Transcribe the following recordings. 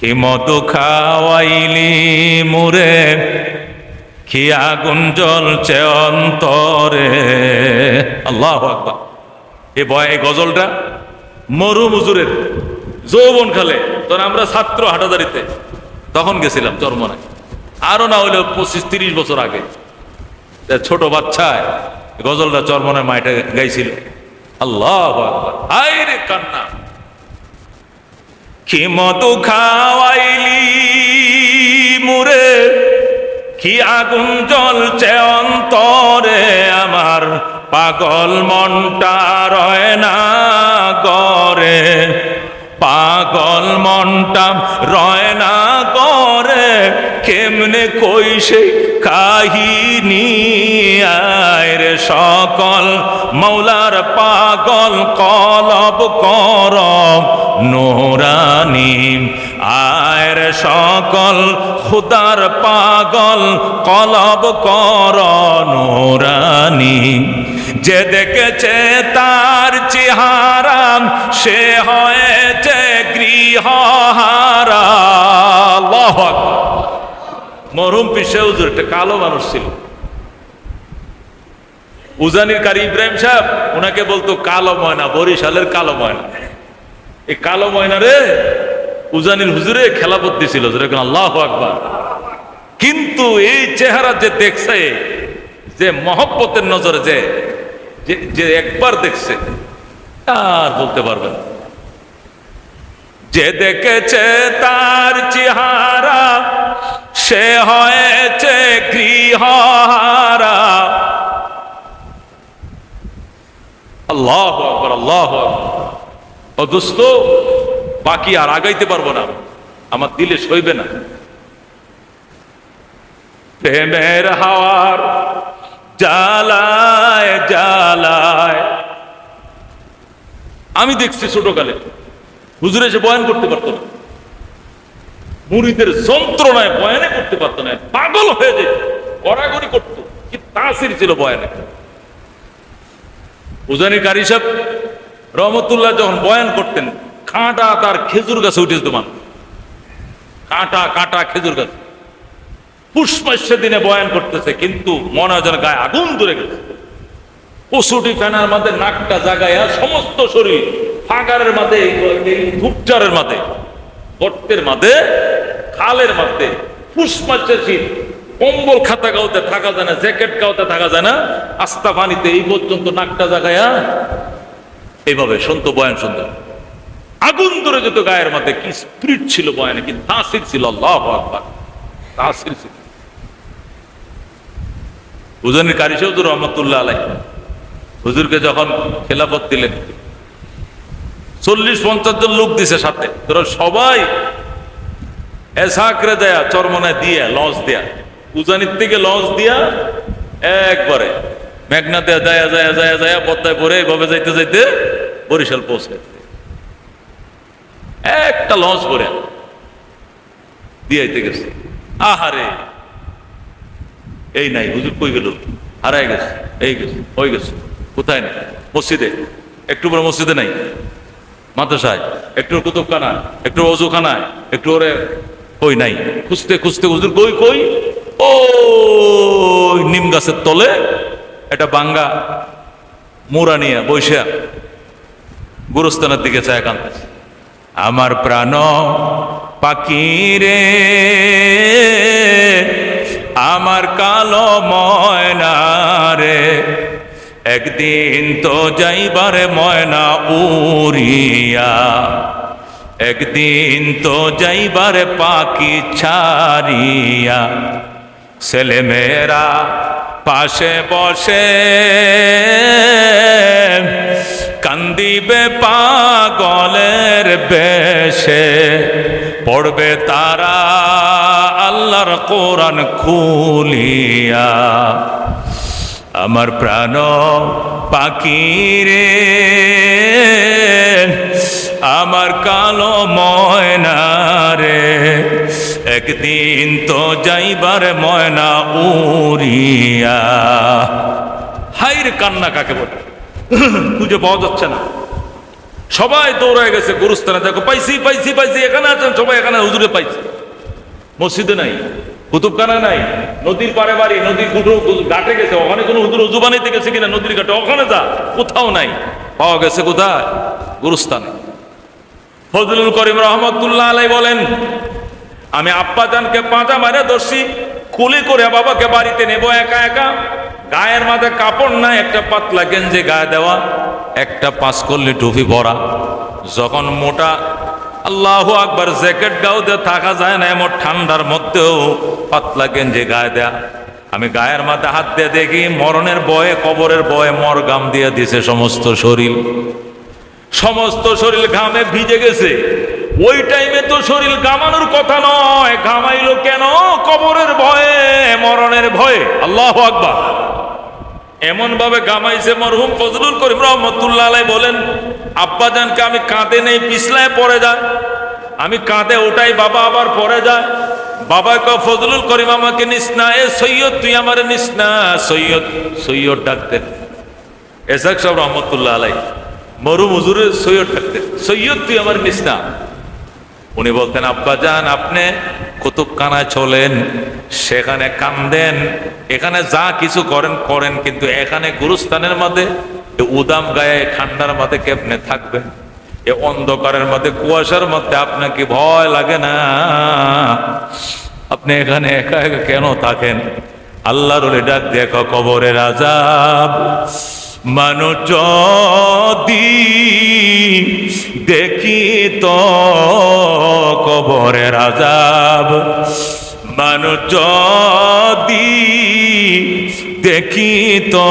কি মধু খাওয়াইলি মুরে, কি আগুন জ্বলছে অন্তরে। আল্লাহ আকবার। এ বয় এই গজলটা মরু মুজুরের যৌবন খালে তখন আমরা ছাত্র হাটাদারিতে, তখন গেছিলাম চরমনায়। আরও না হইলেও পঁচিশ তিরিশ বছর আগে। ছোট বাচ্চায় গজলটা চরমনের মাইটা গাইছিল। আল্লাহ আকবার। হায় রে কান্না। কি মতো খাওয়াইলি মুরে? কি আগুন জ্বলছে অন্তরে? আমার পাগল মনটা রয় না গরে পাগল মনটা রয় না গরে কেমনে কই সে কাহিনী? আয় রে সকল মৌলার পাগল কলব কর, নোরানি। আয়ের সকল খুদার পাগল কলব কর, নোরানি। যে দেখেছে তার চেহারা, সে হয়েছে গৃহহারা। মরহুম পিসে হুজুর, একটা কালো মানুষ ছিল। উজানির কারি ইব্রাহিম সাহেব, ওনাকে বলতো, কালো ময়না, বরিশালের কালো ময়না। এই কালো ময়না রে, উজানির হুজুরে খেলাপত দিছিল যেরকম আল্লাহ কিন্তু এই চেহারা যে দেখছে, যে মহব্বতের নজরে যে যে- যে একবার দেখছে, আর বলতে পারবে না। যে দেখেছে তার চেহারা, সে হয়েছে গৃহহারা। আল্লাহ আকবার, আল্লাহ ও দোস্ত, বাকি আর আগাইতে পারব না। আমার দিলে সইবে না। প্রেমের হাওয়ার জ্বালায় জ্বালায়। আমি দেখছি ছোটকালে, হুজুরে এসে বয়ান করতে পারতো না। মুড়িদের যন্ত্রণায় বয়ানে করতে পারতো না, পাগল হয়ে যেত, গড়াগড়ি করতো, কি তাসির ছিল বয়ানে। উজানি কারি সাহেব রহমতুল্লাহ যখন বয়ান করতেন, কাঁটা তার খেজুর গাছে উঠে যেত মানুষ। কাঁটা কাঁটা খেজুর গাছ। পুষ্পাস্য দিনে বয়ান করতেছে, কিন্তু মনে হয় যেন গায়ে আগুন ধরে গেছে। পশুটি ফেনার মাঝে নাকটা জাগায়া সমস্ত শরীর ফাগারের মাঝে ধূপচারের মাঝে, গর্তের মাঝে, খালের মাঝে পুষ্পাচ্ছের শীত, কম্বল খাতা গাওতে থাকা যায় না, জ্যাকেট গাওতে থাকা যায় না আস্তা পানিতে এই পর্যন্ত নাকটা জাগায়া এইভাবে শুনত বয়ান সুন্দর আগুন ধরে যেত গায়ের মধ্যে কি স্পিরিট ছিল বয়ানে কি ছিল, আল্লাহ আকবার। তাসির ছিল কারি হুজুর রহমতুল্লাহ আলাই হুজুরকে যখন খেলাফত দিলেন, চল্লিশ পঞ্চাশ জন লোক দিছে সাথে। সবাই এসাকরে দেয়া, চরমনায় দিয়া লঞ্চ দেয়া। উজানির থেকে লঞ্চ দিয়া একবারে মেঘনা দেয়া, যায় যায় যায় যায়, পদ্মায় পরে এভাবে যাইতে যাইতে বরিশাল পৌঁছে একটা লঞ্চ পরে দিয়াইতে গেছে। আহারে। এই নাই, হুজুর কই গেল? হারাই গেছে, এই গেছে, ওই গেছে। কোথায় নেই? মসজিদে। একটু বড় মসজিদে নাই? মাদ্রাসায়। একটু কুতুবখানায়, একটু অজুখানায়, একটু ওরে কই নাই? খুঁজতে খুঁজতে, হুজুর কই কই? ও নিম গাছের তলে একটা বাঙ্গা মোড়া নিয়ে বৈশা গুরুস্থানের দিকে চায় কান্দাছে আমার প্রাণ পাখি রে আমার কালো ময়না রে একদিন তো যাইবারে ময়না উড়িয়া, একদিন তো যাইবারে পাখি ছাড়িয়া ছেলে মেয়েরা পাশে বসে কান্দিবে পাগলের বেশে। পড়বে তারা আল্লাহর কোরআন খুলিয়া। আমার প্রাণ পাখি রে, আমার কালো ময়না রে, একদিন তো যাইবার ময়না উড়িয়া। হাইর কান্না কাকে বলে? খুঁজে পাওয়া যাচ্ছে না। সবাই দৌড়ায় গেছে গুরুস্থানে। দেখো, পাইছি পাইছি পাইছি, এখানে আছেন, সবাই এখানে হুজুরে পাইছি। মসজিদে নাই, কুতুবখানা নাই, নদীর পাড়ে বাড়ি, নদীর কুটু ঘাটে গেছে। ওখানে কোনো হুজুর উজু বানাইতে গেছে কিনা, নদীর ঘাটে, ওখানে যা, কোথাও নাই। পাওয়া গেছে কোথায়? গুরুস্থানে। ফজলুল করিম রহমতুল্লাহ আলাই বলেন, আমি আব্বাজানকে পাঁচা মারে ধরছি, কুলি করে বাবাকে বাড়িতে নেব একা একা। গায়ের মাঝে কাপড় নাই, একটা পাতলা গেঞ্জি গায়ে দেওয়া। একটা পাঁচকল্লি টুপি ভরা যখন মোটা, আল্লাহ আকবার, জ্যাকেট গাও দিয়ে থাকা যায় না এমন ঠান্ডার মধ্যেও পাতলা গেঞ্জি গায়ে দেয়া। আমি গায়ের মাথায় হাত দিয়ে দেখি, মরণের বয়ে কবরের বয়ে মর গাম দিয়ে দিছে সমস্ত শরীর। সমস্ত শরীর ঘামে ভিজে গেছে। ওই টাইমে তো শরীর ঘামানোর কথা নয়। ঘামাইলো কেন? কবরের ভয়ে, মরণের ভয়ে। আল্লাহ আকবার। এমন ভাবে গামাইছে মরহুম ফজলুল করিম রহমতুল্লাহ আলাই বলেন আব্বাজানকে আমি কাঁদে নেই, পিছলায় পড়ে যায় আমি কাঁদে ওটাই, বাবা আবার পড়ে যায় বাবা ক ফজলুল করিম আমাকে নিস না, এ সৈয়দ, তুই আমার নিস না, সৈয়দ সৈয়দ ডাকতেন এসাক সব রহমতুল্লাহ আলাই মরুম হুজুরে সৈয়দ ডাকতেন সৈয়দ, তুই আমার নিস না। উনি বলতেন আব্বাজান আপনি কুতুবখানায় চলেন, সেখানে কান্দেন, এখানে যা কিছু করেন করেন, কিন্তু এখানে গুরুস্থানের মধ্যে উদাম গায়ে, ঠান্ডার মধ্যে কেমনে থাকবেন? এ অন্ধকারের মধ্যে, কুয়াশার মধ্যে আপনাকে ভয় লাগে না? আপনি এখানে একা একা কেন থাকেন? আল্লাহর ডাক দেখো কবরের আজাব। মানুষ যদি দেখি তো কবরের আজাব। মানুষ যদি দেখি তো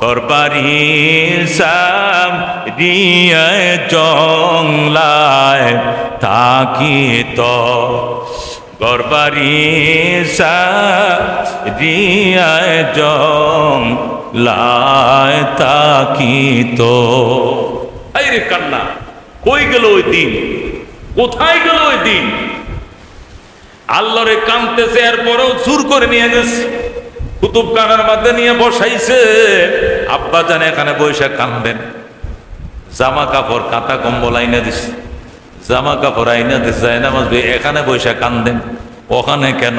করবারি সাম রিয়ায় জংলায় থাকি তো গরবারি রিয়ায় জং লায় তাকি তো এই রে কান্না, কই গেল ওই দিন? কোথায় গেল ওই দিন? আল্লাহরে কানতেছে, এরপরেও জোর করে নিয়ে গেছে। কুতুব কানার মধ্যে নিয়ে বসাইছে। আব্বা জানে এখানে বৈশাখ কানবেন। জামা কাপড়, কাঁথা, কম্বল আইনা দিছে। জামা কাপড় আইনা দিছে যায় না এখানে বৈশা কান্দেন। ওখানে কেন?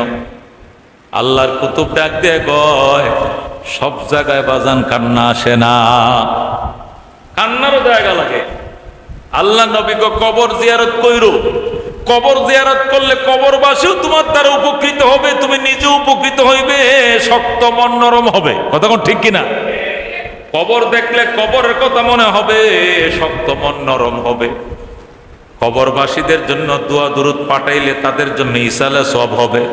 আল্লাহর কুতুব ডাক দিয়ে কয়, সব জায়গায় বাজান কান্না আসে না। কান্নারও জায়গা লাগে। আল্লাহ নবীকে কবর জিয়ারত কইরো। কবর জিয়ারত করলে কবরবাসীও তোমার দ্বারা উপকৃত হবে, তুমি নিজে উপকৃত হইবে, শক্ত মন নরম হবে। কথা কোন ঠিক কিনা? কবর দেখলে কবরের কথা মনে হবে, শক্ত মন নরম হবে। কবরবাসীদের জন্য দোয়া দূরত পাঠাইলে তাদের জন্য ইসালে সব হবে।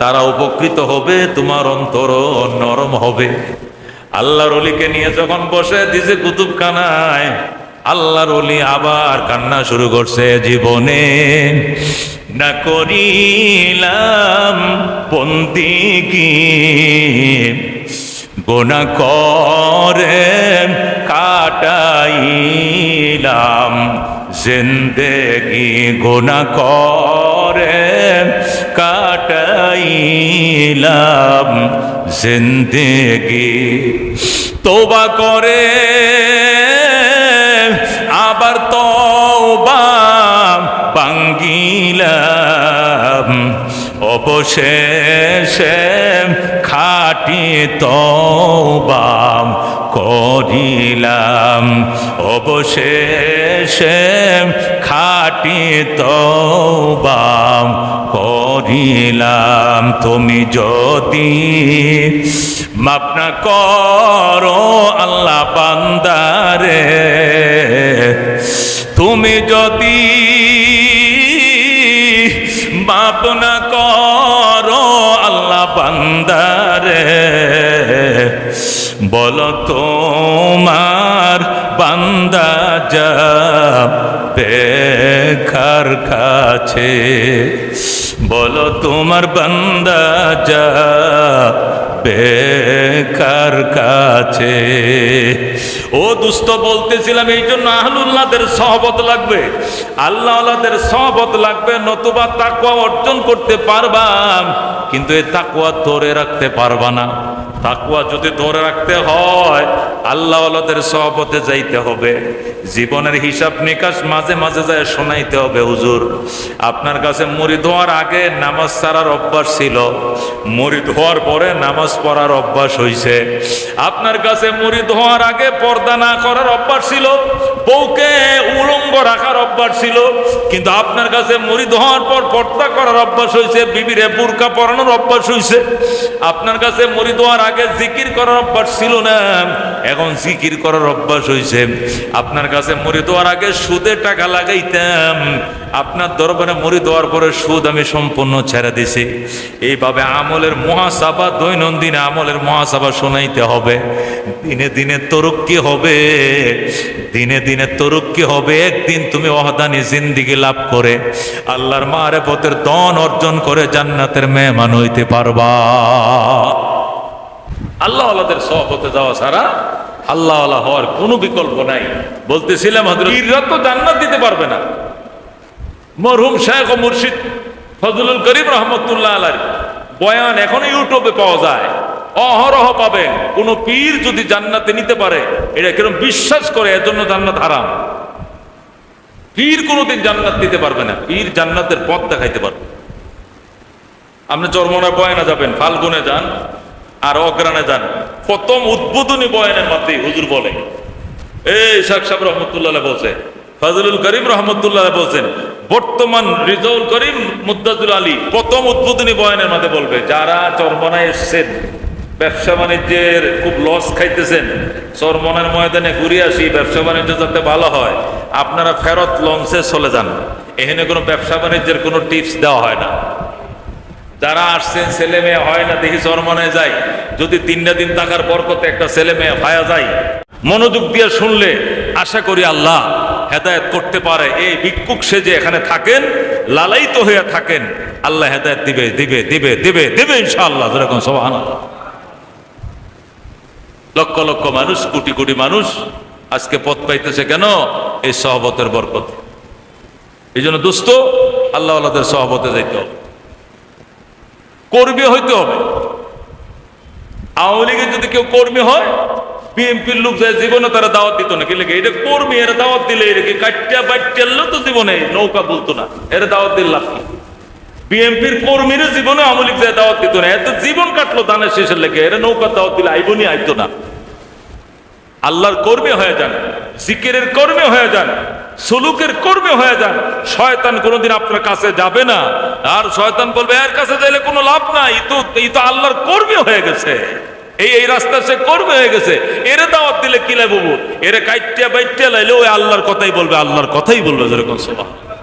তারা উপকৃত হবে, তোমার অন্তর নরম হবে। আল্লাহর অলিকে নিয়ে যখন বসে দিছে কুতুবখানায়, আল্লাহর অলি আবার কান্না শুরু করছে, জীবনে না করিলাম বন্দিগি গোনা করে কাটাইলাম জিন্দেগি। গোনা করে কাটাইলাম জিন্দেগি। তোবা করে আবার তোবা বাঙ্গিলাম অবশেষে খাটি তবাম করিলাম। অবশেষে খাটি তবাম করিলাম। তুমি যদি মাপনা করো আল্লাহ বান্দারে, তুমি যদি মাপ বলো তোমার বান্দা যা বেখার কাছে। বলো তোমার বান্দা যা বেকার কাছে। ও দুস্থ, বলতেছিলাম এই জন্য আহলুল্লাহদের সহবত লাগবে। আল্লাহ আল্লাহদের সহবত লাগবে, নতুবা তাকুয়া অর্জন করতে পারবা কিন্তু এই তাকুয়া ধরে রাখতে পারবা না। তাকুয়া যদি ধরে রাখতে হয়, আল্লাহ আল্লাহদের সহপথে যাইতে হবে। জীবনের হিসাব নিকাশ মাঝে মাঝে যায় শোনাইতে হবে, হুজুর। আপনার কাছে মুড়ি ধোয়ার আগে নামাজ ছাড়ার অভ্যাস ছিল। মুড়ি ধোয়ার পরে নামাজ পড়ার অভ্যাস হইছে। আপনার কাছে মুড়ি ধোয়ার আগে পর্দা না করার অভ্যাস ছিল, বউকে উলঙ্গ রাখার অভ্যাস ছিল। কিন্তু আপনার কাছে মুড়ি ধোয়ার পর পর্দা করার অভ্যাস হয়েছে বিবিরে বুরকা পরানোর অভ্যাস হয়েছে আপনার কাছে মুড়ি ধোয়ার আগে জিকির করার অভ্যাস ছিল না, এখন জিকির করার অভ্যাস হয়েছে আপনার কাছে মুড়ি ধোয়ার আগে সুদে টাকা লাগাইতাম, আপনার দরবারে মুড়ি দেওয়ার পরে সুদ আমি সম্পূর্ণ ছেড়ে দিছি। এইভাবে আমলের মহাসাবা, দৈনন্দিন আমলের মহাসাবা শোনাইতে হবে। দিনে দিনে তরক্কি হবে, দিনে দিনে তরক্কি হবে। একদিন তুমি অহদানি জিন্দিগি লাভ করে, আল্লাহর মারে পথের দন অর্জন করে জান্নাতের মেহমান হইতে পারবা। আল্লাহ আল্লাহদের সহপথে যাওয়া ছাড়া আল্লাহ আল্লাহ হওয়ার কোনো বিকল্প নাই। বলতেছিলাম হজরত পীররা তো জান্নাত দিতে পারবে না। মরহুম শেখ ও মুর্শিদ ফজলুল করিম রহমতুল্লাহ আলার বয়ান এখনও ইউটিউবে পাওয়া যায়। অহরহ পাবেন। কোন পীর যদি জান্নাতে নিতে পারে, এটা কিরম বিশ্বাস করে এর জন্য জান্নাত হারাম। পীর কোনোদিন জান্নাত দিতে পারবে না। পীর জান্নাতের পথ দেখাইতে পারবে। আপনি চরমনা বয়ানে যাবেন, ফাল্গুনে যান আর অগ্রানে যান। প্রথম উদ্বোধনী বয়ানের মাধ্যমে হুজুর বলে। এই শাক সাহেব রহমতুল্লাহ বলছে, ফজলুল করিম রহমতুল্লাহ বলছেন, বর্তমান রিজাউল করিম মুদাজুল আলী প্রথম উদ্বোধনী বয়ানের মধ্যে বলবে, যারা চরমনায় এসছেন ব্যবসা বাণিজ্যের খুব লস খাইতেছেন। চরমনার ময়দানে ঘুরে আসি, ব্যবসা বাণিজ্য যাতে ভালো হয়, আপনারা ফেরত লঞ্চে চলে যান। এখানে কোনো ব্যবসা বাণিজ্যের কোনো টিপস দেওয়া হয় না। যারা আসছেন, ছেলে মেয়ে হয় না, দেখি চরমনায় যাই যদি তিনটা দিন থাকার পর বরকতে একটা ছেলে মেয়ে পায়া যায়, মনোযোগ দিয়ে শুনলে আশা করি আল্লাহ হেদায়েত করতে পারে। এই ভিক্ষুক যে এখানে থাকেন, লালায়িত হয়ে থাকেন, আল্লাহ হেদায়েত দিবে দিবে দিবে দিবে দিবে ইনশাআল্লাহ, যেরকম সবান লক্ষ লক্ষ মানুষ, কোটি কোটি মানুষ আজকে পথ পাইতেছে কেন? এই সহবতের বরকত। এই জন্য দোস্ত আল্লাহ আল্লাহদের সহবতে যাইতে হবে। কর্মী হইতে হবে। আওয়ামী লীগের যদি কেউ কর্মী হয়, বিএনপির লোক যায়, জীবনে তারা দাওয়াত দিত না। কি লেগে? এটা কর্মী, এরা দাওয়াত দিলে এর কি কাটিয়া বাইটিয়ালেও তো জীবনে? নৌকা বলতো না। এরা দাওয়াত দিল লাভ বিএনপির কর্মীর জীবনে আওয়ামী লীগ যায় দাওয়াত দিত না। এত জীবন কাটলো দানের শেষের লেগে। এরা নৌকা দাওয়াত দিলে আইবনি আইতো না। আল্লাহর কর্মী হয়ে যান, জিকিরের কর্মী হয়ে যান, সুলুকের কর্মে হয়ে যান। শয়তান কোনোদিন আপনার কাছে যাবে না। আর শয়তান বলবে, এর কাছে যাইলে কোনো লাভ নাই। তো, এই তো আল্লাহর কর্মী হয়ে গেছে। এই এই রাস্তা সে কর্মী হয়ে গেছে। এরে দাওয়াত দিলে কি লাগবো এরে কাইটিয়া বাইটিয়া লাইলে ওই আল্লাহর কথাই বলবে, আল্লাহর কথাই বলবে যেরকম সবাই